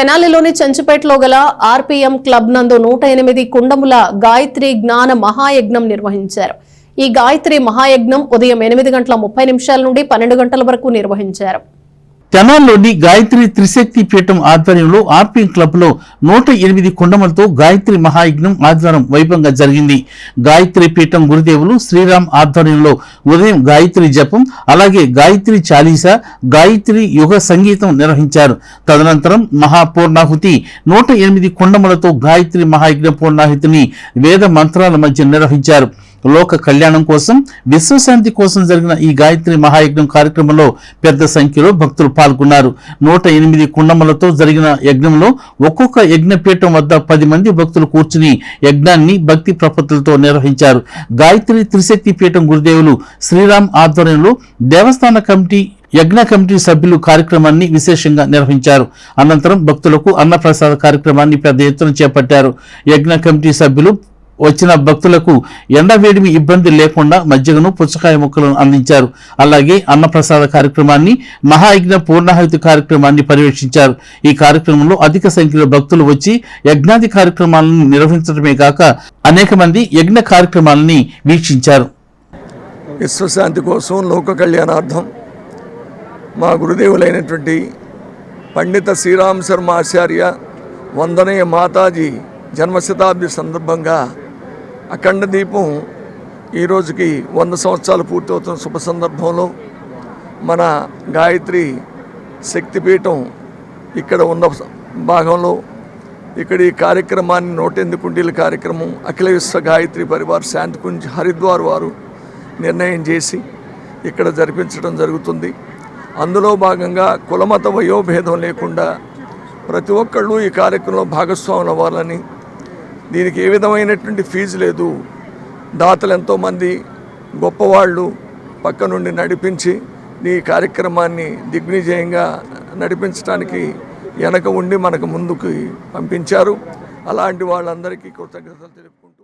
తెనాలిలోని చెంచుపేటలో గల RPM club నందు నూట ఎనిమిది కుండముల గాయత్రి జ్ఞాన మహాయజ్ఞం నిర్వహించారు. ఈ గాయత్రి మహాయజ్ఞం ఉదయం ఎనిమిది గంటల ముప్పై నిమిషాల నుండి పన్నెండు గంటల వరకు నిర్వహించారు. తెనాల్లోని గాయత్రి త్రిశక్తి పీఠం ఆధ్వర్యంలో ఆర్పీ క్లబ్లో నూట ఎనిమిది కొండమలతో గాయత్రి మహాయజ్ఞం ఆదివారం వైభవంగా జరిగింది. గాయత్రి పీఠం గురుదేవులు శ్రీరామ్ ఆధ్వర్యంలో ఉదయం గాయత్రి జపం అలాగే గాయత్రి చాలీస గాయత్రి యుగ సంగీతం నిర్వహించారు. తదనంతరం మహాపూర్ణాహుతి నూట ఎనిమిది కొండమలతో గాయత్రి మహాయజ్ఞ పూర్ణాహుతిని వేద మంత్రాల మధ్య నిర్వహించారు. లోక కళ్యాణం కోసం విశ్వశాంతి కోసం జరిగిన ఈ గాయత్రి మహాయజ్ఞం కార్యక్రమంలో పెద్ద సంఖ్యలో భక్తులు పాల్గొన్నారు. నూట ఎనిమిది కుండములతో జరిగిన యజ్ఞంలో ఒక్కొక్క యజ్ఞపీఠం వద్ద పది మంది భక్తులు కూర్చుని యజ్ఞాన్ని భక్తి ప్రపత్తులతో నిర్వహించారు. గాయత్రి త్రిశక్తి పీఠం గురుదేవులు శ్రీరామ్ ఆధ్వర్యంలో దేవస్థాన కమిటీ యజ్ఞ కమిటీ సభ్యులు కార్యక్రమాన్ని విశేషంగా నిర్వహించారు. అనంతరం భక్తులకు అన్నప్రసాద కార్యక్రమాన్ని పెద్ద ఎత్తున చేపట్టారు. యజ్ఞ కమిటీ సభ్యులు వచ్చిన భక్తులకు ఎండవేడిమి ఇబ్బంది లేకుండా మజ్జిగను పుచ్చకాయ ముక్కలను అందించారు. అలాగే అన్నప్రసాద కార్యక్రమాన్ని మహాయజ్ఞ పూర్ణాహుతి కార్యక్రమాన్ని పర్యవేక్షించారు. ఈ కార్యక్రమంలో అధిక సంఖ్యలో భక్తులు వచ్చి యజ్ఞాది కార్యక్రమాలను నిర్వహించడమే కాక అనేక మంది యజ్ఞ కార్యక్రమాలని వీక్షించారు. విశ్వశాంతి కోసం లోక కళ్యాణార్థం మా గురుదేవులైనటువంటి పండిత శ్రీరామ్ శర్మ ఆచార్య వందనీయ మాతాజీ జన్మశతాబ్ది సందర్భంగా అఖండ దీపం ఈ రోజుకి వంద సంవత్సరాలు పూర్తవుతున్న శుభ సందర్భంలో మన గాయత్రి శక్తిపీఠం ఇక్కడ ఉన్న భాగంలో ఇక్కడ ఈ కార్యక్రమాన్ని నూటెనిమిది కుండీల కార్యక్రమం అఖిల విశ్వ గాయత్రి పరివార్ శాంతికుంజ్ హరిద్వార్ వారు నిర్ణయం చేసి ఇక్కడ జరిపించడం జరుగుతుంది. అందులో భాగంగా కులమత వయోభేదం లేకుండా ప్రతి ఒక్కళ్ళు ఈ కార్యక్రమంలో భాగస్వాములు అవ్వాలని దీనికి ఏ విధమైనటువంటి ఫీజు లేదు. దాతలు ఎంతోమంది గొప్పవాళ్ళు పక్క నుండి నడిపించి ఈ కార్యక్రమాన్ని దిగ్విజయంగా నడిపించడానికి వెనక ఉండి మనకు ముందుకు పంపించారు. అలాంటి వాళ్ళందరికీ కృతజ్ఞతలు తెలుపుకుంటూ